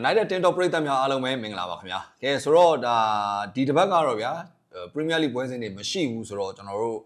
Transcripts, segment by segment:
United တင်တော်ပရိသတ်များအားလုံးပဲမင်္ဂလာပါခင်ဗျာ။ကဲဆိုတော့ဒါဒီတစ်ပတ်ကတော့ဗျာ Premier League ပွဲစဉ်တွေမရှိဘူးဆိုတော့ကျွန်တော်တို့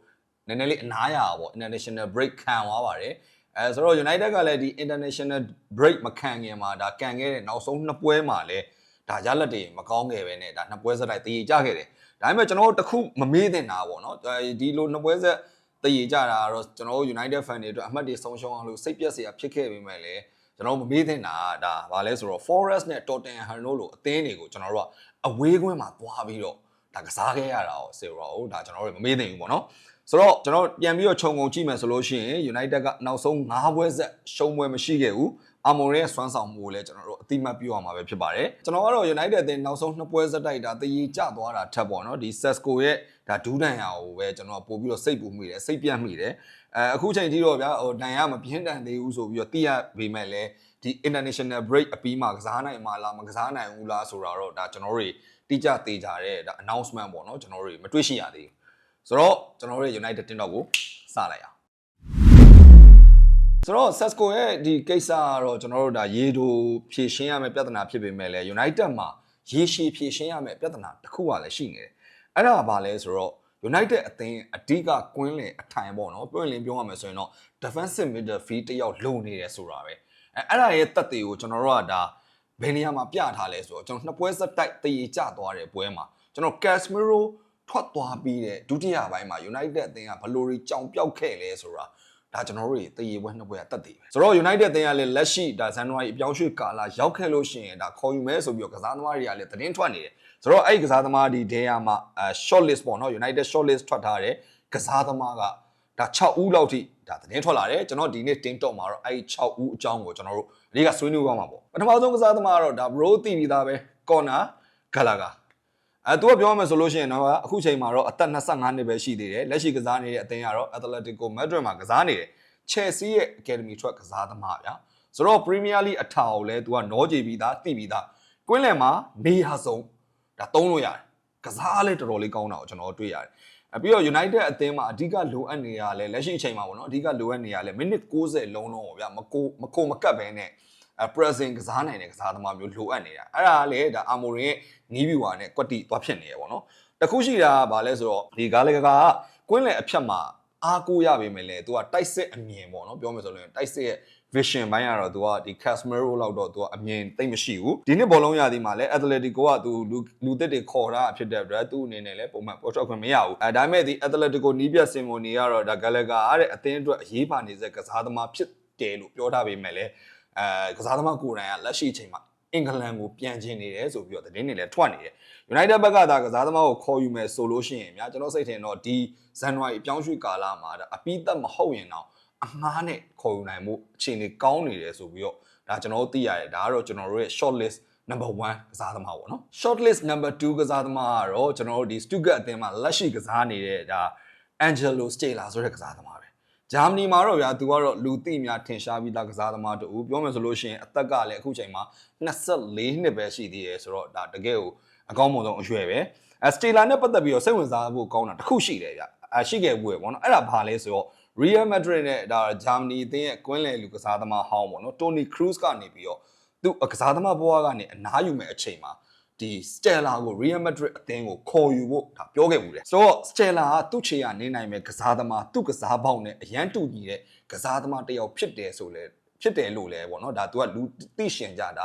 နည်းနည်းလေးအနားရပါပေါ့ International break ခံသွားပါတယ်။အဲဆိုတော့ United ကလည်းဒီ International break မခံခင်မှာဒါကန်ခဲ့တဲ့နောက်ဆုံးနှစ်ပွဲမှာလည်းဒါရလက်တွေမကောင်းခဲ့ပဲနဲ့ဒါနှစ်ပွဲဆက်တိုက်တည်ကြခဲ့တယ်။ဒါပေမဲ့ကျွန်တော်တို့တစ်ခုမမေးသင့်တာပေါ့နော်။ဒီလိုနှစ်ပွဲဆက်တည်ကြတာကတော့ကျွန်တော်တို့ United fan တွေအတွက်အမှတ်တွေဆုံးရှုံးအောင်လို့စိတ်ပြက်စရာဖြစ်ခဲ့ပေမဲ့လည်း ကျွန်တော်မမေးသင့်တာကဒါဗာလဲဆိုတော့ Forest နဲ့ Tottenham တို့လိုအသင်းတွေကိုကျွန်တော်တို့ကအဝေးကွင်းမှာသွားပြီးတော့ဒါကစားခဲ့ရတာ哦ဆိုတော့ဒါကျွန်တော်တို့မမေးသင့်ဘူးပေါ့နော်ဆိုတော့ကျွန်တော်ပြန်ပြီးတော့ခြုံငုံကြည့်မယ်ဆိုလို့ရှိရင် United ကနောက်ဆုံး9ပွဲဆက်ရှုံးပွဲမရှိခဲ့ဘူးအာမိုရဲဆွမ်းဆောင်မှုကိုလည်းကျွန်တော်တို့အတိမတ်ပြုရမှာပဲဖြစ်ပါတယ်ကျွန်တော်ကတော့ United အသင်းနောက်ဆုံးနှစ်ပွဲဆက်တိုက်ဒါတည်ကြသွားတာထက်ပေါ့နော်ဒီ Sesco ရဲ့ဒါဒူးတန်ရာကိုပဲကျွန်တော်ပို့ပြီးတော့စိတ်ပူမိတယ်စိတ်ပြတ်မိတယ် အဲအခုချိန်ထိတော့ဗျာဟိုတန်ရမပြင်းတန်သေးဘူးဆိုပြီးတော့သိရပေမဲ့လည်းဒီ international break အပြီးမှာကစားနိုင်မှာလားမကစားနိုင်ဘူးလားဆိုတာတော့ဒါကျွန်တော်တို့တိကျသေးကြတဲ့ဒါ announcement ပေါ့နော်ကျွန်တော်တို့မတွေ့ရှိရသေးဘူးဆိုတော့ကျွန်တော်တို့ United တင်တော့ကိုစလိုက်အောင်ဆိုတော့ Sesco ရဲ့ဒီကိစ္စကတော့ကျွန်တော်တို့ဒါရေတိုဖြည့်ရှင်းရမယ့်ပြဿနာဖြစ်ပေမဲ့လည်း United မှာရေရှည်ဖြည့်ရှင်းရမယ့်ပြဿနာတစ်ခုကလည်းရှိနေတယ်အဲ့ဒါကဘာလဲဆိုတော့ United အသင်းအဓိကကွင်းလင်အထိုင်ပေါ့နော်ပြောရင်လင်းပြောရမယ်ဆိုရင်တော့ defensive midfield တယောက်လုံနေတယ်ဆိုတာပဲအဲအဲ့ဒါရဲ့တက်တွေကိုကျွန်တော်တို့ကဒါဘယ်နေရာမှာပြထားလဲဆိုတော့ကျွန်တော်နှစ်ပွဲစက်တိုက်တည်ကြသွားတဲ့ပွဲမှာကျွန်တော် Casemiro ထွက်သွားပြီးတဲ့ဒုတိယပိုင်းမှာ United အသင်းကဘယ်လိုတွေကြောင်ပြောက်ခဲ့လဲဆိုတာ ဒါကျွန်တော်တို့တွေတည်ပွဲနှစ်ပွဲကတက်တည်ပဲဆိုတော့ United အသင်းကလည်းလက်ရှိဒါဇန်နဝါရီအပြောင်းရွှေ့ကာလရောက်ခဲ့လို့ရှိရင်ဒါခေါ်ယူမဲဆိုပြီးတော့ကစားသမားတွေကလည်းသတင်းထွက်နေတယ်ဆိုတော့အဲ့ဒီကစားသမားဒီဒေယာမှာအဲ short list ပေါ့နော် United short list ထွက်ထားတယ်ကစားသမားကဒါ6ဦးလောက်ထိဒါသတင်းထွက်လာတယ်ကျွန်တော်ဒီနေ့တင်းတော့မှာတော့အဲ့ဒီ6ဦးအကြောင်းကိုကျွန်တော်တို့အဓိကဆွေးနွေးသွားမှာပေါ့ပထမဆုံးကစားသမားကတော့ဒါ bro တီးပြီးသားပဲ corner ဂလာဂါ အဲသူကပြောမှဆိုလို့ရှိရင်တော့အခုချိန်မှာတော့အသက်25နှစ်ပဲရှိသေးတယ်လက်ရှိကစားနေတဲ့အသင်းကတော့ Atletico Madrid မှာကစားနေတယ် Chelsea ရဲ့ Academy ထွက်ကစားသမားဗျာဆိုတော့ Premier League အထာကိုလည်းသူကနောကြည်ပြီးသားတိပြီးသားကွင်းလယ်မှာနေရာဆုံးဒါသုံးလို့ရတယ်ကစားလည်းတော်တော်လေးကောင်းတာကိုကျွန်တော်တွေ့ရတယ်အပြီးတော့ United အသင်းမှာအဓိကလိုအပ်နေရလဲလက်ရှိအချိန်မှာပေါ့နော်အဓိကလိုအပ်နေရလဲမိနစ်60လုံးလုံးပေါ့ဗျာမကိုမကိုမကတ်ပဲနဲ့ အဲ present ကစားနိုင်တဲ့ကစားသမားမျိုးလိုအပ်နေတာအဲ့ဒါလည်းဒါ Amorim ရဲ့နီးဗျူဟာနဲ့ကွက်တီသွားဖြစ်နေရပေါ့နော်တခုရှိတာကဘာလဲဆိုတော့ဒီကားလေကကကွင်းလယ်အဖြတ်မှာအားကိုးရပေမဲ့လည်း तू ကတိုက်စစ်အမြင်ပေါ့နော်ပြောမယ်ဆိုရင်တိုက်စစ်ရဲ့ vision ဘိုင်းကတော့ तू ကဒီ Casemiro လောက်တော့ तू ကအမြင်သိမ့်မရှိဘူးဒီနှစ်ဘောလုံးရသည်မှာလည်း Atletico က तू လူလူသစ်တွေခေါ်တာဖြစ်တဲ့အတွက်သူ့အနေနဲ့လည်းပုံမှန်ပေါ်ထွက်ခွင့်မရဘူးအဲဒါပေမဲ့ဒီ Atletico နီးပြစင်မိုနီကတော့ဒါ Gallagher အားတဲ့အသင်းအတွက်အရေးပါနေတဲ့ကစားသမားဖြစ်တယ်လို့ပြောထားပေမဲ့လည်း အဲကစားသမားကိုယ်တိုင်ကလက်ရှိအချိန်မှာအင်္ဂလန်ကိုပြန်ကျင်နေတယ်ဆိုပြီးတော့သတင်းတွေလည်းထွက်နေတယ် United ဘက်ကသာကစားသမားကိုခေါ်ယူမယ်ဆိုလို့ရှိရင်များကျွန်တော်စိတ်ထင်တော့ဒီဇန်နဝါရီအပြောင်းရွှေ့ကာလမှာဒါအပိသက်မဟုတ်ရင်တော့အငှားနဲ့ခေါ်ယူနိုင်မှုအခြေအနေကောင်းနေတယ်ဆိုပြီးတော့ဒါကျွန်တော်တို့သိရတယ်ဒါကတော့ကျွန်တော်တို့ရဲ့ short list number 1ကစားသမားပေါ့နော် short list number 2ကစားသမားကတော့ကျွန်တော်တို့ဒီ Stuttgart အသင်းမှာလက်ရှိကစားနေတဲ့ဒါ Angelo Stella ဆိုတဲ့ကစားသမားပဲ ဂျာမနီမှာတော့ဗျာသူကတော့လူသိများထင်ရှားပြီးသားကစားသမားတူပြောမယ်ဆိုလို့ရှိရင်အသက်ကလည်းအခုချိန်မှာ24နှစ်ပဲရှိသေးတယ်ဆိုတော့ဒါတကယ်ကိုအကောင်းမွန်ဆုံးအရွယ်ပဲအဲစတေလာနဲ့ပတ်သက်ပြီးတော့စိတ်ဝင်စားဖို့ကောင်းတာတစ်ခုရှိတယ်ဗျအရှိခဲ့ဘူးပဲပေါ့နော်အဲ့ဒါဘာလဲဆိုတော့ Real Madrid နဲ့ဒါဂျာမနီအသင်းရဲ့ကွင်းလယ်လူကစားသမားဟောင်းပေါ့နော် Toni Kroos ကနေပြီးတော့သူကစားသမားဘဝကနေအနားယူမဲ့အချိန်မှာ ဒီ Stella ကို Real Madrid အသင်းကိုခေါ်ယူဖို့ဒါပြောခဲ့ဘူးလေဆိုတော့ Stella ကသူ့ခြေကနေနိုင်မဲ့ကစားသမားသူ့ကစားပေါက်နဲ့အရန်တူညီတဲ့ကစားသမားတစ်ယောက်ဖြစ်တယ်ဆိုလဲဖြစ်တယ်လို့လဲပေါ့နော်ဒါ तू ကလူသိရှင်ကြတာ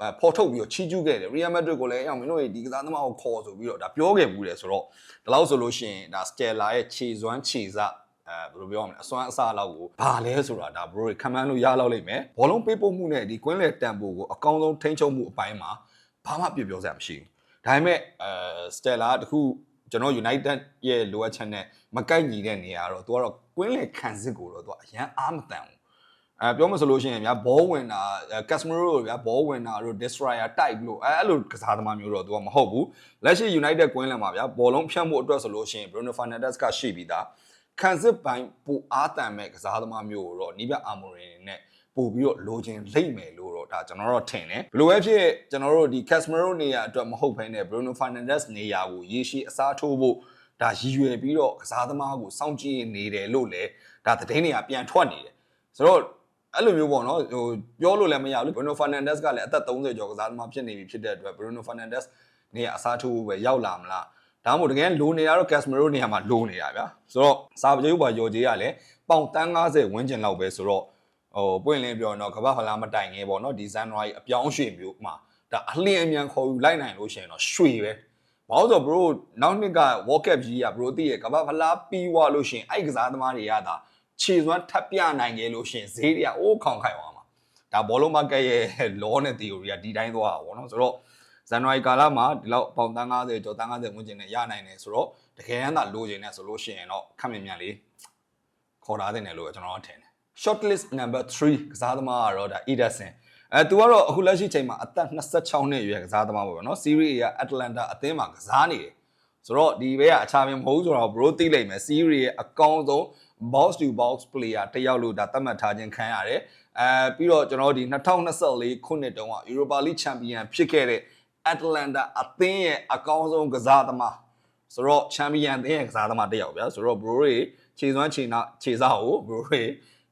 အဲပေါ်ထုတ်ပြီးတော့ချီးကျူးခဲ့တယ် Real Madrid ကိုလည်းအောင်မင်းတို့ဒီကစားသမားကိုခေါ်ဆိုပြီးတော့ဒါပြောခဲ့ဘူးတယ်ဆိုတော့ဒီလောက်ဆိုလို့ရှိရင်ဒါ Stella ရဲ့ခြေစွမ်းခြေစအဲဘယ်လိုပြောရမလဲအစွမ်းအစားလောက်ကိုဘာလဲဆိုတာဒါ bro ခံမှန်းလို့ရလောက်လိမ့်မယ်ဘောလုံးပေးပို့မှုနဲ့ဒီကွင်းလေတန်ဖိုးကိုအကောင်းဆုံးထိန်းချုပ်မှုအပိုင်းမှာ ဘာမှပြပြောစရာမရှိဘူးဒါပေမဲ့အဲ Stella တခုကျွန်တော် United ရဲ့လိုအပ်ချက်နဲ့မကိုက်ညီတဲ့နေရာတော့သူကတော့ကွင်းလေခံစစ်ကိုတော့သူကအရန်အားမတန်ဘူးအဲပြောမဆိုလို့ရှိရင်ဗျာဘောဝင်တာကက်စမရိုတို့ဗျာဘောဝင်တာတို့ destroyer type လို့အဲအဲ့လိုကစားသမားမျိုးတော့သူကမဟုတ်ဘူးလက်ရှိ United ကွင်းလန်မှာဗျာဘောလုံးဖြတ်မှုအတွက်ဆိုလို့ရှိရင် Bruno Fernandes ကရှိပြီးသားခံစစ်ပိုင်းပူအားတန်မဲ့ကစားသမားမျိုးကိုတော့နီးပြအာမိုရင်နဲ့ ပို့ပြီးတော့လိုချင်လိမ့်မယ်လို့တော့ဒါကျွန်တော်တို့ထင်တယ်ဘယ်လိုပဲဖြစ်ကျွန်တော်တို့ဒီ Casemiro နေရာအတွက်မဟုတ်ဘဲနဲ့ Bruno Fernandes နေရာကိုရေရှည်အစားထိုးဖို့ဒါရည်ရွယ်ပြီးတော့ကစားသမားကိုစောင့်ကြည့်နေတယ်လို့လည်းဒါသတင်းတွေကပြန်ထွက်နေတယ်ဆိုတော့အဲ့လိုမျိုးပေါ့နော်ဟိုပြောလို့လည်းမရဘူး Bruno Fernandes ကလည်းအသက်30ကျော်ကစားသမားဖြစ်နေပြီဖြစ်တဲ့အတွက် Bruno Fernandes နေရာအစားထိုးဖို့ပဲရောက်လာမလားဒါမှမဟုတ်တကယ်လိုနေရတော့ Casemiro နေရာမှာလိုနေတာဗျာဆိုတော့စာပကြိုးပါရော်ကြီးကလည်းပေါင်တန်း90ဝန်းကျင်လောက်ပဲဆိုတော့ ဟိုပွင့်လင်းပြောရင်တော့ကမ္ဘာဖလားမတိုင်ခင်ပေါ့နော်ဒီဇန်နဝါရီအပြောင်းရွှေ့မျိုးမှာဒါအလင်းအမြန်ခေါ်ယူလိုက်နိုင်လို့ရှိရင်တော့ရွှေပဲဘာလို့ဆိုတော့ bro နောက်နှစ်က World Cup ကြီးက bro သိရကမ္ဘာဖလားပြီးွားလို့ရှိရင်အဲ့ကစားသမားတွေကဒါခြေစွမ်းထပ်ပြနိုင်ခဲ့လို့ရှိရင်ဈေးတွေကအိုးခေါင်ခိုင်သွားမှာဒါဘောလုံးမကက်ရဲ့ law နဲ့ theory ကဒီတိုင်းသွားတာပေါ့နော်ဆိုတော့ဇန်နဝါရီကာလမှာဒီလောက်ပေါင်တန်း90ကျော်တန်း90ဝန်းကျင်နဲ့ရနိုင်တယ်ဆိုတော့တကယ်တမ်းသာလိုချင်တယ်ဆိုလို့ရှိရင်တော့ခက်မြင်မြန်လေးခေါ်ထားတဲ့နယ်လို့ကျွန်တော်ထင်တယ် short list number 3ကစားသမားကတော့ဒါ Ederson အဲသူကတော့အခုလက်ရှိချိန်မှာအသက်26နှစ်အရွယ်ကစားသမားပေါ့နော် Serie A က Atlanta အသင်းမှာကစားနေတယ်ဆိုတော့ဒီဘက်ကအခြားပင်မဟုတ်ဆိုတော့ bro သိလိမ့်မယ် Serie A ရဲ့အကောင်းဆုံး box to box player တယောက်လို့ဒါသတ်မှတ်ထားခြင်းခံရတယ်အဲပြီးတော့ကျွန်တော်တို့ဒီ2024ခုနှစ်တုန်းက Europa League Champion ဖြစ်ခဲ့တဲ့ Atlanta အသင်းရဲ့အကောင်းဆုံးကစားသမားဆိုတော့ Champion အသင်းရဲ့ကစားသမားတစ်ယောက်ဗျာဆိုတော့ bro တွေခြေစွမ်းခြေနာခြေစားကို bro တွေ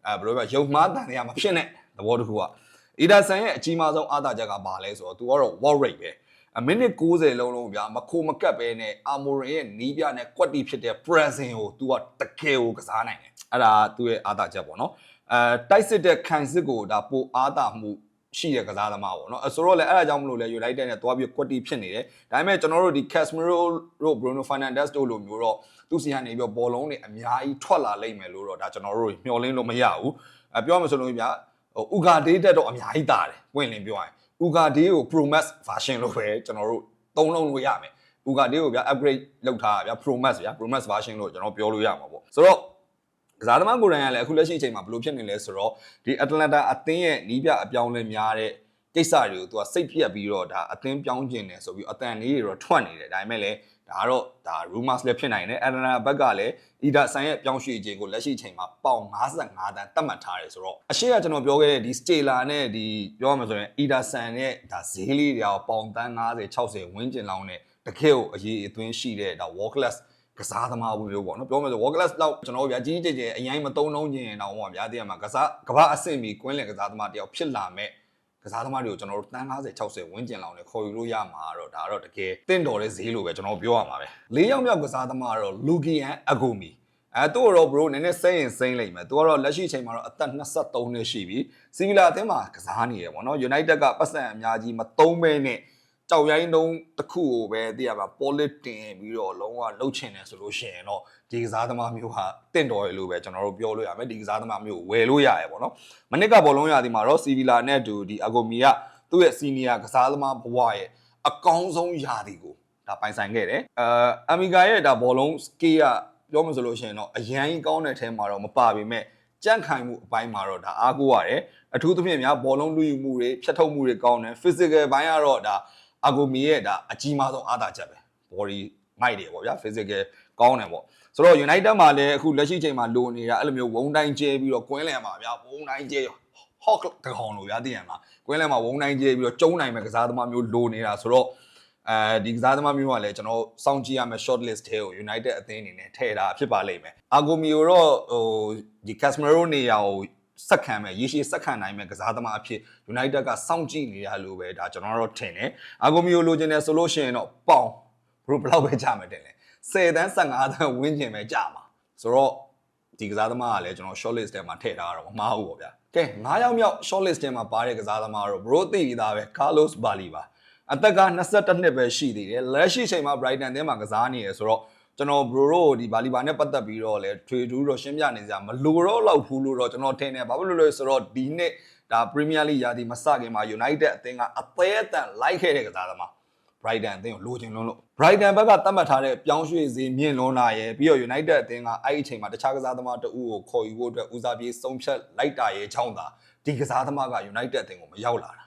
အဲဘယ်လိုပြောရုပ်မှားတန်တွေကမဖြစ်နဲ့သဘောတစ်ခုကအီဒါဆန်ရဲ့အကြီးမားဆုံးအားသာချက်ကဘာလဲဆိုတော့ तू ကတော့ wall rate ပဲအမိနစ်60လုံးလုံးဗျာမခိုမကတ်ပဲနဲ့အာမိုရင်ရဲ့နီးပြနဲ့ကွက်တီဖြစ်တဲ့ present ကို तू ကတကယ်ကိုကစားနိုင်တယ်အဲ့ဒါသူ့ရဲ့အားသာချက်ပေါ့နော်အဲတိုက်စစ်တဲ့ခံစစ်ကိုဒါပိုအားသာမှုရှိတဲ့ကစားသမားပေါ့နော်အဲဆိုတော့လေအဲ့ဒါကြောင့်မလို့လေ United နဲ့တွားပြီးကွက်တီဖြစ်နေတယ်ဒါပေမဲ့ကျွန်တော်တို့ဒီ Casemiro တို့ Bruno Fernandes တို့လိုမျိုးတော့သူစီကနေပြီးဘောလုံးတွေအများကြီးထွက်လာလိမ့်မယ်လို့တော့ဒါကျွန်တော်တို့မျှော်လင့်လို့မရဘူးအဲပြောမှဆိုလို့ဗျာဟို Uga Day တက်တော့အများကြီးတာတယ်ပွင့်လင်းပြောရင် Uga Day ကို Pro Max version လို့ပဲကျွန်တော်တို့သုံးလုံးလို့ရမယ် Uga Day ကိုဗျာ upgrade လုပ်ထားတာဗျာ Pro Max ဗျာ Pro Max version လို့ကျွန်တော်ပြောလို့ရမှာပေါ့ဆိုတော့ကစားသမားကိုယ်တိုင်ကလည်းအခုလက်ရှိအချိန်မှာဘယ်လိုဖြစ်နေလဲဆိုတော့ဒီ Atlanta အသင်းရဲ့နီးပြအပြောင်းလဲများတဲ့ကိစ္စတွေကိုသူကစိတ်ပြက်ပြီးတော့ဒါအသင်းပြောင်းကျင်တယ်ဆိုပြီးအတန်လေးတွေတော့ထွက်နေတယ်ဒါပေမဲ့လည်း ဒါကတော့ဒါ rumors လည်းဖြစ်နိုင်တယ် Atlanta ဘက်ကလည်း Ida ဆိုင်ရဲ့ပြောင်းရွှေ့ခြင်းကိုလက်ရှိအချိန်မှာပေါင်55တန်းသတ်မှတ်ထားတယ်ဆိုတော့အရှိကကျွန်တော်ပြောခဲ့တဲ့ဒီ Stella နဲ့ဒီပြောရမှာဆိုရင် Ida ဆန်ရဲ့ဒါဈေးလေးတွေကပေါင်တန်း50 60ဝန်းကျင်လောက်နဲ့တကယ်ကိုအရေးအသွင်းရှိတဲ့ဒါ world class ကစားသမားဘူးမျိုးပေါ့နော်ပြောမယ်ဆို world class လောက်ကျွန်တော်တို့ဗျာကြီးကြီးကျယ်ကျယ်အရင်မသုံးလုံးခြင်းတော့ဟောဗျာတကယ်မှာကစားကဘာအဆင့်ပြီးကွင်းလင်ကစားသမားတယောက်ဖြစ်လာမဲ့ ကစားသမားတွေကိုကျွန်တော်တို့တန်း50 60ဝန်းကျင်လောက်နဲ့ခေါ်ယူလို့ရမှာတော့ဒါတော့တကယ်တင့်တော်တဲ့ဈေးလိုပဲကျွန်တော်ပြောရမှာပဲ၄ယောက်မြောက်ကစားသမားကတော့လူကီယန်အဂိုမီအဲသူ့တော့ bro နည်းနည်းစိမ့်ရင်စိမ့်လိမ့်မယ်သူကတော့လက်ရှိချိန်မှာတော့အသက်23နှစ်ရှိပြီစီဗီလာအသင်းမှာကစားနေရပေါ့နော် United ကပတ်စံအများကြီးမသုံးမဲနဲ့ ကြောက်ရိုင်းတုံးတစ်ခုကိုပဲသိရပါ polish တင်ပြီးတော့လုံးဝလှုပ်ချင်တယ်ဆိုလို့ရှိရင်တော့ဒီကစားသမားမျိုးဟာတင့်တော်ရလို့ပဲကျွန်တော်တို့ပြောလို့ရမယ်ဒီကစားသမားမျိုးကိုဝယ်လို့ရရပေါ့နော်မနစ်ကဘောလုံးရသည်မှာတော့စီဗီလာနဲ့အတူဒီအဂိုမီကသူ့ရဲ့စီနီယာကစားသမားဘဝရဲ့အကောင်းဆုံးယာသည်ကိုဒါပိုင်ဆိုင်ခဲ့တယ်အာအမီဂါရဲ့ဒါဘောလုံးစကေးကပြောမှဆိုလို့ရှိရင်တော့အရန်ကောင်းတဲ့အထဲမှာတော့မပါပေမဲ့ကြန့်ခိုင်မှုအပိုင်းမှာတော့ဒါအားကိုးရတယ်အထူးသဖြင့်များဘောလုံးလူယူမှုတွေဖြတ်ထုတ်မှုတွေကောင်းတယ် physical ဘိုင်းကတော့ဒါ အာဂိုမီရဲ့ဒါအကြီးမားဆုံးအားသာချက်ပဲ body မိုက်တယ်ပေါ့ဗျာ physical ကောင်းတယ်ပေါ့ဆိုတော့ United မှာလည်းအခုလက်ရှိချိန်မှာလိုနေတာအဲ့လိုမျိုးဝုံတိုင်းကျဲပြီးတော့ကွင်းလန်မှာဗျာဝုံတိုင်းကျဲ hawk တကောင်လို့ဗျာသိရမှာကွင်းလန်မှာဝုံတိုင်းကျဲပြီးတော့ကျုံးနိုင်မဲ့ကစားသမားမျိုးလိုနေတာဆိုတော့အဲဒီကစားသမားမျိုးကလည်းကျွန်တော်စောင့်ကြည့်ရမယ့် short list ထဲကို United အသင်းအနေနဲ့ထည့်တာဖြစ်ပါလိမ့်မယ်အာဂိုမီကိုတော့ဟိုဒီ Casemiro နေရာကို စက်ခံမဲ့ရေရှည်စက်ခံနိုင်မဲ့ကစားသမားအဖြစ် United ကစောင့်ကြည့်နေရလို့ပဲဒါကျွန်တော်တို့ထင်တယ်အာဂိုမီကိုလိုချင်တယ်ဆိုလို့ရှိရင်တော့ပေါင်ဘယ်ဘလောက်ပဲကြာမယ်တင်လဲ10တန်း15တန်းဝင်းကျင်ပဲကြာမှာဆိုတော့ဒီကစားသမားကလည်းကျွန်တော် short list ထဲမှာထည့်ထားတာတော့မမှားဘူးပေါ့ဗျာကဲ9ယောက်မြောက် short list ထဲမှာပါတဲ့ကစားသမားတော့ bro သိပြီးသားပဲ Carlos Bali ပါအသက်က22နှစ်ပဲရှိသေးတယ်လက်ရှိချိန်မှာ Brighton ထဲမှာကစားနေရဆိုတော့ ကျွန်တော် bro တို့ဒီဘာလီဘာနဲ့ပတ်သက်ပြီးတော့လဲထွေထူးတော့ရှင်းပြနေကြမလိုတော့လောက်ဘူးလို့တော့ကျွန်တော်ထင်တယ်ဘာဖြစ်လို့လဲဆိုတော့ဒီနှစ်ဒါ Premier League ရာသီမစခင်မှာ United အသင်းကအသေးအတန်လိုက်ခဲ့တဲ့ကစားသမား Brighton အသင်းကိုလိုချင်လွန်းလို့ Brighton ဘက်ကသတ်မှတ်ထားတဲ့ပြောင်းရွှေ့စေမြင့်လွန်းလာရဲ့ပြီးတော့ United အသင်းကအဲ့ဒီအချိန်မှာတခြားကစားသမားတအုပ်ကိုခေါ်ယူဖို့အတွက်ဦးစားပေးဆုံးဖြတ်လိုက်တာရဲ့အကြောင်းသာဒီကစားသမားက United အသင်းကိုမရောက်လာတာ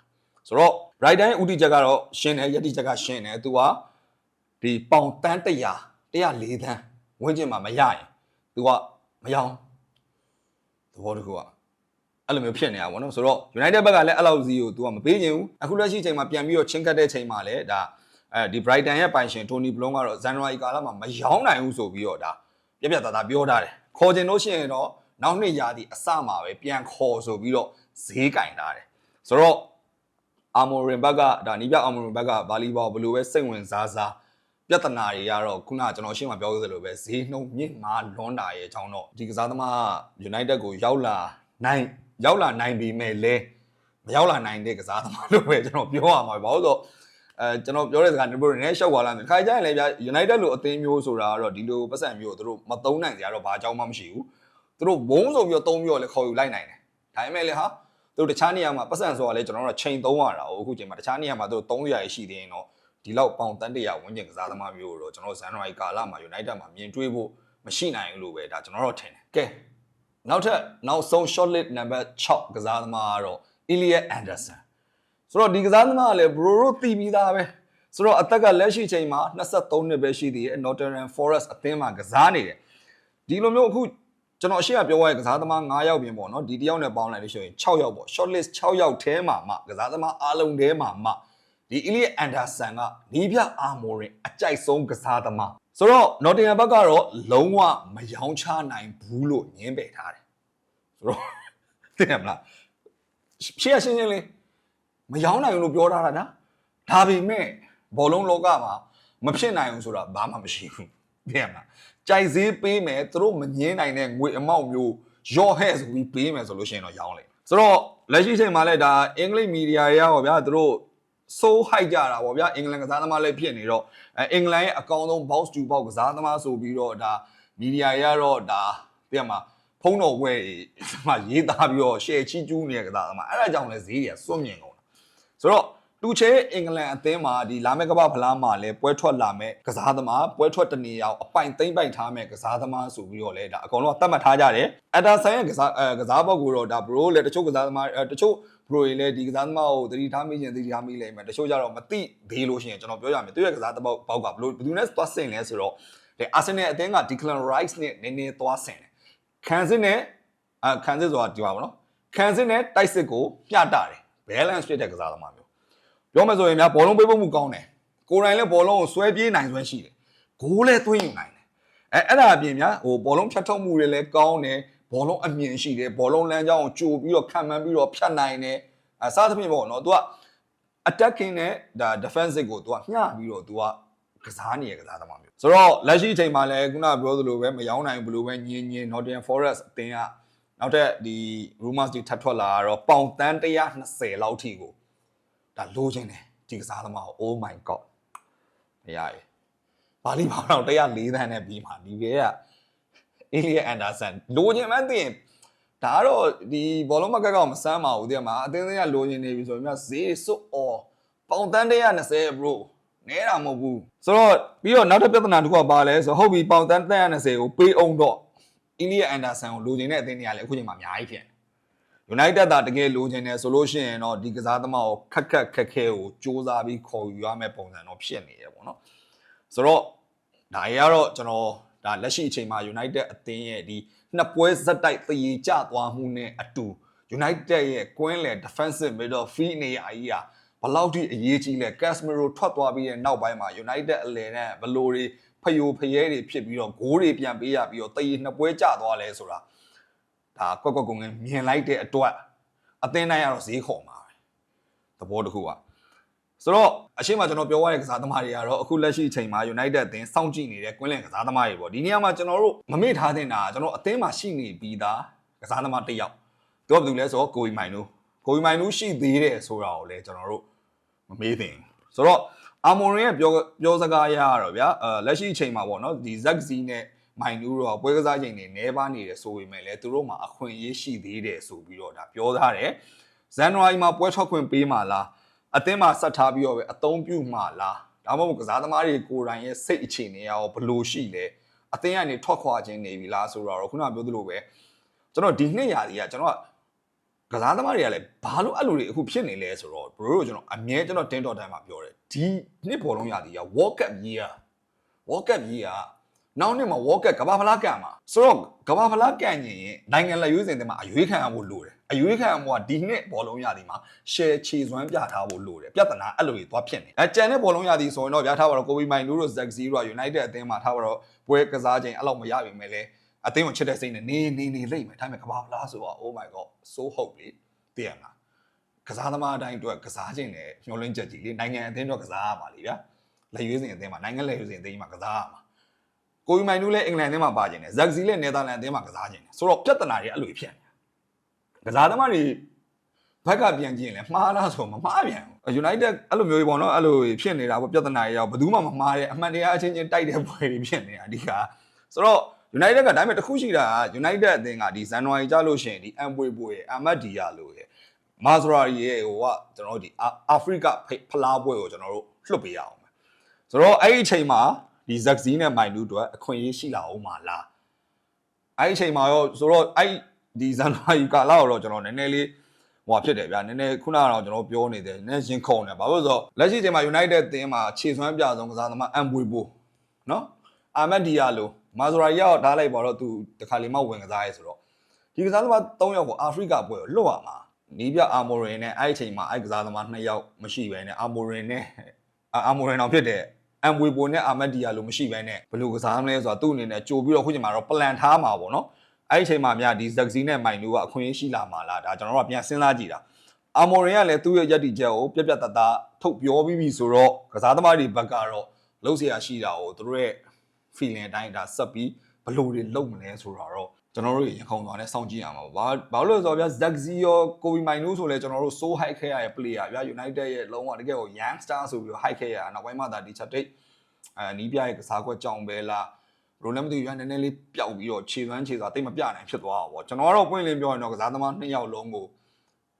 ဆိုတော့ Brighton ရဲ့ဦးတည်ချက်ကတော့ရှင်းတယ်ယက်တိချက်ကရှင်းတယ်သူကဒီပေါင်တန်း100 104တန်းဝင်းကျင်မှာမရရင်သူကမရောသဘောတခုကအဲ့လိုမျိုးဖြစ်နေတာပေါ့နော်ဆိုတော့ United ဘက်ကလည်းအဲ့လောက်စီကို तू ကမပေးချင်ဘူးအခုလက်ရှိချိန်မှာပြန်ပြီးတော့ချင်းကတ်တဲ့ချိန်မှာလည်းဒါအဲဒီ Brighton ရဲ့ပိုင်ရှင် Tony Bloom ကတော့ဇန်နဝါရီကာလမှာမရောင်းနိုင်ဘူးဆိုပြီးတော့ဒါပြပြသားသားပြောထားတယ်ခေါ်ချင်လို့ရှိရင်တော့နောက်နှစ်ရာသီအစမှာပဲပြန်ခေါ်ဆိုပြီးတော့ဈေးကင်ထားတယ်ဆိုတော့အာမိုရင်ဘက်ကဒါနီးပြအာမိုရင်ဘက်ကဗာလီဘောဘယ်လိုပဲစိတ်ဝင်စားစား ပြဿနာတွေကတော့ခုနကကျွန်တော်ရှင်းမှာပြောခဲ့သလိုပဲဈေးနှုန်းမြင့်မာလွန်တာရဲ့အကြောင်းတော့ဒီကစားသမား United ကိုရောက်လာနိုင်ရောက်လာနိုင်ပြီမဲ့လဲမရောက်လာနိုင်တဲ့ကစားသမားလို့ပဲကျွန်တော်ပြောရမှာပဲဘာလို့လဲဆိုတော့အဲကျွန်တော်ပြောတဲ့စကားနေပေါ်နေရှောက်သွားလာတယ်ခါကြရင်လည်းဗျာ United လို့အသင်းမျိုးဆိုတာကတော့ဒီလိုပတ်စံမျိုးကိုသူတို့မသုံးနိုင်ကြတော့ဘာအကြောင်းမှမရှိဘူးသူတို့ဘုံဆိုပြီးတော့သုံးပြီးတော့လည်းခေါ်ယူလိုက်နိုင်တယ်ဒါပေမဲ့လေဟာသူတို့တခြားနေရာမှာပတ်စံဆိုတာလေကျွန်တော်တို့ချိန်သုံးရတာ哦အခုချိန်မှာတခြားနေရာမှာသူတို့300ရရှိသေးရင်တော့ ဒီလောက်ပေါင်တန်းတရာဝန်းကျင်ကစားသမားမျိုးကိုတော့ကျွန်တော်တို့ဇန်နဝါရီကာလမှာ United မှာမြင်တွေ့ဖို့မရှိနိုင်ဘူးလို့ပဲဒါကျွန်တော်တို့ထင်တယ်ကဲနောက်ထပ်နောက်ဆုံး short list number 6ကစားသမားကတော့ Elliot Anderson ဆိုတော့ဒီကစားသမားကလည်း bro တို့တီးပြီးသားပဲဆိုတော့အသက်ကလက်ရှိချိန်မှာ23နှစ်ပဲရှိသေးတယ် Nottingham Forest အသင်းမှာကစားနေတယ်ဒီလိုမျိုးအခုကျွန်တော်အရှိကပြောရတဲ့ကစားသမား9ယောက်ပြင်ပေါ့နော်ဒီတယောက်နဲ့ပေါင်းလိုက်လို့ရှိရင်6ယောက်ပေါ့ short list 6ယောက်ထဲမှာမှကစားသမားအားလုံးထဲမှာမှ ဒီ Elliot Anderson ကနီးပြအာမိုရင်အကြိုက်ဆုံးကစားသမားဆိုတော့ Nottingham ဘက်ကတော့လုံးဝမယောင်းချနိုင်ဘူးလို့ညင်းပယ်ထားတယ်ဆိုတော့သိရမလားရှေ့ရရှင်းရှင်းလေးမယောင်းနိုင်ဘူးလို့ပြောထားတာဒါဒါပေမဲ့ဘောလုံးလောကမှာမဖြစ်နိုင်ဘူးဆိုတာဘာမှမရှိဘူးသိရမလားကြိုက်ဈေးပေးမယ်သူတို့မငင်းနိုင်တဲ့ငွေအမောက်မျိုးရော့ဟဲ့ဆိုပြီးပေးမယ်ဆိုလို့ရှိရင်တော့ရောင်းလိမ့်မယ်ဆိုတော့လက်ရှိချိန်မှာလည်းဒါအင်္ဂလိပ်မီဒီယာတွေကဟောဗျာသူတို့ စိုးဟိုက်ကြတာဗောဗျာအင်္ဂလန်ကစားသမားလည်းဖြစ်နေတော့အဲအင်္ဂလန်ရဲ့အကောင်းဆုံး box to box ကစားသမားဆိုပြီးတော့ဒါမီဒီယာတွေကတော့ဒါသိရမှာဖုံးတော်ဝဲမှရေးသားပြီးတော့ share ချီးကျူးနေတဲ့ကစားသမားအဲ့ဒါကြောင့်လည်းဈေးတွေကစွန့်မြင်ကုန်တာဆိုတော့တူချဲအင်္ဂလန်အသင်းမှာဒီလာမယ့်ကမ္ဘာဖလားမှာလည်းပွဲထွက်လာမယ့်ကစားသမားပွဲထွက်တနေရာအပိုင်သိမ့်ပိုက်ထားမယ့်ကစားသမားဆိုပြီးတော့လည်းဒါအကောင်လုံးကသတ်မှတ်ထားကြတယ်အတာဆိုင်ရဲ့ကစားအဲကစားပေါက်ကိုတော့ဒါဘရိုလည်းတချို့ကစားသမားအဲတချို့ ဘရိုတွေလည်းဒီကစားသမားကိုသတိထားမိရင်သတိထားမိလိမ့်မယ်တချို့ကြတော့မသိသေးလို့ရှိရင်ကျွန်တော်ပြောရမယ်သူရဲ့ကစားသမားပေါက်ကဘလို့ဘယ်သူနဲ့သွားဆင်လဲဆိုတော့ဒီအာဆင်နယ်အသင်းက Declan Rice နဲ့နည်းနည်းသွားဆင်တယ်ခံစစ်နဲ့အခံစစ်ဆိုတာဒီပါဘောနော်ခံစစ်နဲ့တိုက်စစ်ကိုပြတာတယ် balance ဖြစ်တဲ့ကစားသမားမျိုးပြောမယ်ဆိုရင်များဘောလုံးပေးဖို့မှုကောင်းတယ်ကိုယ်တိုင်လည်းဘောလုံးကိုဆွဲပြေးနိုင်စွမ်းရှိတယ်ဂိုးလည်းသွင်းယူနိုင်တယ်အဲအဲ့ဒါအပြင်များဟိုဘောလုံးဖြတ်ထုတ်မှုတွေလည်းကောင်းတယ် ဘောလုံးအမြင်ရှိတယ်ဘောလုံးလမ်းကြောင်းကိုကြိုပြီးတော့ခံမှန်းပြီးတော့ဖြတ်နိုင်တယ်အဲစသဖြင့်ပေါ့နော် तू က attacking နဲ့ဒါ defensive ကို तू ကမျှပြီးတော့ तू ကကစားနေရကစားသမားမျိုးဆိုတော့လက်ရှိအချိန်မှာလည်းခုနပြောသလိုပဲမယောင်းနိုင်ဘူးလို့ပဲညင်းညင်း Nottingham Forest အသင်းကနောက်ထပ်ဒီ rumors တွေထပ်ထွက်လာတော့ပေါင်တန်း120လောက်ထိကို ဒါလိုချင်တယ်ဒီကစားသမားကို oh my god မရရဘာလီဘောင်တော့104တန်းနဲ့ပြီးမှာဒီကက Elliot Anderson လိုချင်မှန်းသိရင်ဒါကတော့ဒီဘောလုံးမကက်ကမစမ်းပါဘူးတဲ့မှာအသင်းသေးကလိုချင်နေပြီဆိုရင်မြဈေးစွတ်အော်ပေါင်တန်း120 bro နဲတာမဟုတ်ဘူးဆိုတော့ပြီးတော့နောက်တစ်ပြဿနာတစ်ခုကပါလဲဆိုတော့ဟုတ်ပြီပေါင်တန်း120ကိုပေးအောင်တော့ Elliot Anderson ကိုလိုချင်တဲ့အသင်းတွေကလည်းအခုချိန်မှာအများကြီးဖြစ်နေ United တာတကယ်လိုချင်တယ်ဆိုလို့ရှိရင်တော့ဒီကစားသမားကိုခက်ခက်ခက်ခဲကိုစူးစမ်းပြီးခေါ်ယူရမယ့်ပုံစံတော့ဖြစ်နေရပေါ့နော်ဆိုတော့ဒါကြီးကတော့ကျွန်တော် ဒါလက်ရှိအချိန်မှာ United အသင်းရဲ့ဒီနှစ်ပွဲဇက်တိုက်သရေကျသွားမှုနဲ့အတူ United ရဲ့ကွင်းလယ် defensive midfield နေရာကြီးဟာဘယ်လောက်ထိအရေးကြီးလဲ Casemiro ထွက်သွားပြီးတဲ့နောက်ပိုင်းမှာ United အလယ်နဲ့ဘယ်လိုတွေဖယိုဖယဲတွေဖြစ်ပြီးတော့ဂိုးတွေပြန်ပေးရပြီးတော့တရေနှစ်ပွဲကျသွားလဲဆိုတာဒါကွက်ကွက်ကုန်းငယ်မြင်လိုက်တဲ့အတွက်အသင်းတိုင်းကတော့ဈေးခေါ်မှာပဲသဘောတစ်ခုက ဆိုတော့အရှိမကျွန်တော်ပြောရတဲ့ကစားသမားတွေကတော့အခုလက်ရှိအချိန်မှာ United အသင်းစောင့်ကြည့်နေတဲ့ကွင်းလင်ကစားသမားတွေပေါ့ဒီနေရာမှာကျွန်တော်တို့မမေ့ထားတဲ့တာကျွန်တော်အသင်းမှာရှိနေပြီးသားကစားသမားတစ်ယောက်သူကဘယ်သူလဲဆိုတော့ကိုဝီမိုင်နူကိုဝီမိုင်နူရှိသေးတယ်ဆိုတာကိုလည်းကျွန်တော်တို့မမေ့သင့်ဘူးဆိုတော့အာမိုရင်ရဲ့ပြောပြောစကားအရကတော့ဗျာအဲလက်ရှိအချိန်မှာပေါ့နော်ဒီဇက်ဇီနဲ့မိုင်နူးတော့ပွဲကစားချိန်တွေနဲပါနေတယ်ဆိုပေမဲ့လည်းသူတို့မှာအခွင့်အရေးရှိသေးတယ်ဆိုပြီးတော့ဒါပြောထားတယ်ဇန်နဝါရီမှာပွဲထွက်ခွင့်ပေးမှာလား အသင်းမှာဆက်ထားပြီးတော့ပဲအသုံးပြုမှာလားဒါမှမဟုတ်ကစားသမားတွေကိုယ်တိုင်ရဲ့စိတ်အခြေအနေရောဘယ်လိုရှိလဲအသင်းကနေထွက်ခွာခြင်းနေပြီလားဆိုတော့ခုနကပြောသလိုပဲကျွန်တော်ဒီနှစ်ရာသီကကျွန်တော်ကကစားသမားတွေကလည်းဘာလို့အဲ့လိုတွေအခုဖြစ်နေလဲဆိုတော့ဘရိုတို့ကျွန်တော်အမြဲကျွန်တော်တင်းတော်တိုင်းမှာပြောတယ်ဒီနှစ်ဘောလုံးရာသီက World Cup year World Cup year နောက်နှစ်မှာ World Cup ကမ္ဘာဖလားကန်မှာဆိုတော့ကမ္ဘာဖလားကန်ရင်နိုင်ငံလက်ရွေးစင်တွေမှာအရွေးခံရဖို့လိုတယ်အရွေးခံရမှုကဒီနှစ်ဘောလုံးရာသီမှာ share ခြေစွမ်းပြထားဖို့လိုတယ်ပြဿနာအဲ့လိုကြီးသွားဖြစ်နေအဲကြံတဲ့ဘောလုံးရာသီဆိုရင်တော့ဗျာထားပါတော့ကိုဘီမိုင်နူးတို့ဇက်ဇီတို့ United အသင်းမှာထားပါတော့ပွဲကစားချိန်အဲ့လောက်မရပြီမဲ့လေအသင်းကိုချစ်တဲ့စိတ်နဲ့နေနေနေလိမ့်မယ်ဒါပေမဲ့ကမ္ဘာဖလားဆိုတော့ oh my god so hope လေသိရမလားကစားသမားအတိုင်းအတွက်ကစားခြင်းနဲ့မျောလင်းချက်ကြီးလေနိုင်ငံအသင်းတော့ကစားရပါလေဗျာလက်ရွေးစင်အသင်းမှာနိုင်ငံလက်ရွေးစင်အသင်းမှာကစားရမှာ ကိုဝီမိုင်နူးလည်းအင်္ဂလန်အသင်းမှာပါခြင်းတယ်ဇက်စီလည်းနယ်သာလန်အသင်းမှာကစားခြင်းတယ်ဆိုတော့ပြဿနာတွေအဲ့လိုဖြစ်နေတာကစားသမားတွေဘက်ကပြန်ကြည့်ရင်လည်းမှားလားဆိုမမှားပြန်ဘူး United အဲ့လိုမျိုးကြီးပေါ့နော်အဲ့လိုဖြစ်နေတာပေါ့ပြဿနာတွေရောက်ဘယ်သူမှမမှားတဲ့အမှန်တရားအချင်းချင်းတိုက်တဲ့ပွဲတွေဖြစ်နေတာအဓိကဆိုတော့ United ကဒါပေမဲ့တစ်ခုရှိတာက United အသင်းကဒီဇန်နဝါရီကြာလို့ရှိရင်ဒီ Amway ပွဲရဲ့ Ahmad Dia လို့ရဲ့မာဇရာရီရဲ့ဟိုကကျွန်တော်တို့ဒီအာဖရိကဖလားပွဲကိုကျွန်တော်တို့လွှတ်ပေးရအောင်မယ်ဆိုတော့အဲ့ဒီအချိန်မှာ ဒီဇက်ဇီနဲ့မိုင်နူးတို့အခွင့်အရေးရှိလာအောင်မလားအဲ့ဒီအချိန်မှာရောဆိုတော့အဲ့ဒီဇန်နဝါရီကာလတော့ကျွန်တော်နည်းနည်းလေးဟိုဖြစ်တယ်ဗျာနည်းနည်းခုနကတော့ကျွန်တော်ပြောနေတယ်နည်းနည်းရင်ခုန်တယ်ဘာလို့လဲဆိုတော့လက်ရှိအချိန်မှာ United အသင်းမှာခြေစွမ်းပြဆုံးကစားသမားအမ်ဘွေဘိုနော်အာမက်ဒီယာလိုမာဇရာရီရောက်ထားလိုက်ပါတော့သူတခါလေးမှဝင်ကစားရဲဆိုတော့ဒီကစားသမား၃ယောက်ကိုအာဖရိကပွဲကိုလွတ်ရမှာနီးပြအာမိုရင်နဲ့အဲ့ဒီအချိန်မှာအဲ့ကစားသမားနှစ်ယောက်မရှိဘဲနဲ့အာမိုရင်နဲ့အာမိုရင်အောင်ဖြစ်တဲ့ အမ်ဝေပိုနဲ့အာမက်ဒီယာလိုမရှိဘဲနဲ့ဘယ်လိုကစားမလဲဆိုတာသူ့အနေနဲ့ကြိုပြီးတော့ခုချိန်မှာတော့ plan ထားမှာပေါ့နော်အဲ့ဒီအချိန်မှာများဒီဇက်ဇီနဲ့မိုင်နူကအခွင့်အရေးရှိလာမှာလားဒါကျွန်တော်တို့ကပြန်စဉ်းစားကြည့်တာအာမိုရင်ကလည်းသူ့ရဲ့ယက်တီချက်ကိုပြက်ပြက်တသားထုတ်ပြောပြီးပြီဆိုတော့ကစားသမားတွေဘက်ကတော့လှုပ်เสียရှိတာကိုသူတို့ရဲ့ feeling အတိုင်းဒါဆက်ပြီးဘယ်လိုတွေလုပ်မလဲဆိုတာတော့ ကျွန်တော်တို့ရင်ခုန်သွားနဲ့စောင့်ကြည့်ရမှာပါ။ဘာဘာလို့လဲဆိုတော့ဗျာဇက်ဇီရောကိုဘီမိုင်နိုးဆိုလဲကျွန်တော်တို့ so high ခဲ့ရတဲ့ player ဗျာ United ရဲ့လုံးဝတကယ်ကို youngster ဆိုပြီးတော့ high ခဲ့ရတာနောက်ပိုင်းမှာဒါဒီချက်တိတ်အဲနီးပြရဲ့ကစားကွက်ကြောင်ပဲလားဘလို့လည်းမသိဘူးဗျာနည်းနည်းလေးပျောက်ပြီးတော့ခြေစွမ်းခြေစွာတိတ်မပြနိုင်ဖြစ်သွားတာပေါ့ကျွန်တော်ကတော့ပွင့်လင်းပြောရင်တော့ကစားသမားနှစ်ယောက်လုံးကို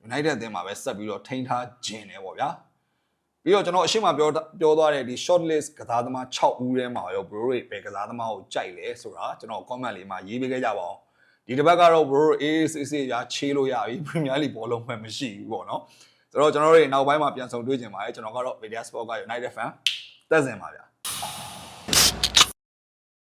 United အသင်းမှာပဲဆက်ပြီးတော့ထိန်းထားခြင်းတယ်ပေါ့ဗျာပြီးတော့ကျွန်တော်အရှိမပြောပြောသွားတဲ့ဒီ short list ကစားသမား6ဦးထဲမှာရော bro တွေပဲကစားသမားကိုကြိုက်လဲဆိုတာကျွန်တော် comment လေးမှာရေးပေးခဲ့ကြပါအောင် ဒီတစ်ပတ်ကတော့ bro အေးစစ်စစ်ရချေးလို့ရပြီ Premier League ဘောလုံးမှမရှိဘူးပေါ့နော်ဆိုတော့ကျွန်တော်တို့နောက်ပိုင်းမှာပြန်ဆုံတွေ့ကြပါတယ်ကျွန်တော်ကတော့ Media Sport က United fan တက်စင်ပါဗျာ